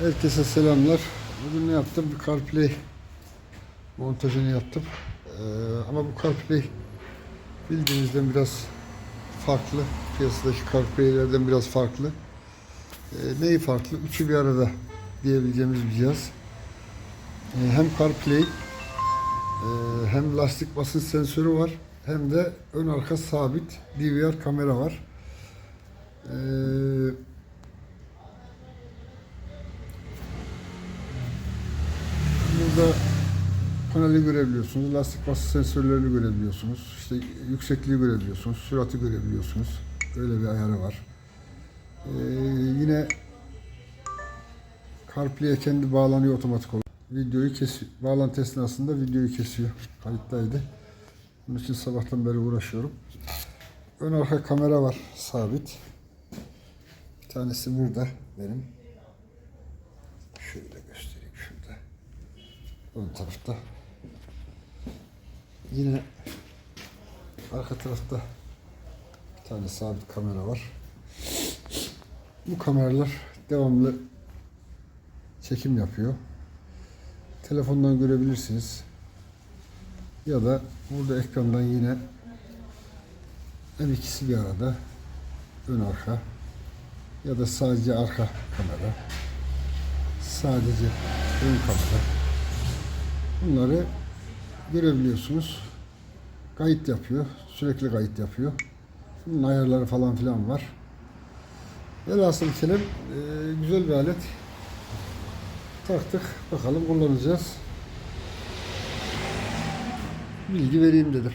Herkese selamlar. Bugün ne yaptım? Bir CarPlay montajını yaptım. Ee, ama bu CarPlay bildiğinizden biraz farklı. Piyasadaki CarPlay'lerden biraz farklı. Ee, neyi farklı? Üçü bir arada diyebileceğimiz bir cihaz. Ee, hem CarPlay e, hem lastik basınç sensörü var hem de ön arka sabit DVR kamera var. Ee, Burada paneli görebiliyorsunuz, lastik basınç sensörlerini görebiliyorsunuz, işte yüksekliği görebiliyorsunuz, sürati görebiliyorsunuz. Öyle bir ayarı var. Ee, yine CarPlay'e kendi bağlanıyor otomatik olarak. Videoyu kesiyor. Bağlantı esnasında videoyu kesiyor. Kayıttaydı. Bunun için sabahtan beri uğraşıyorum. Ön arka kamera var sabit. Bir tanesi burada benim. Ön tarafta. Yine arka tarafta bir tane sabit kamera var. Bu kameralar devamlı çekim yapıyor. Telefondan görebilirsiniz. Ya da burada ekrandan yine hem ikisi bir arada ön arka ya da sadece arka kamera sadece ön kamera bunları görebiliyorsunuz. Kayıt yapıyor sürekli kayıt yapıyor. Bunun ayarları falan filan var. Velhasıl kelam e, güzel bir alet. Taktık bakalım kullanacağız. Bilgi vereyim dedim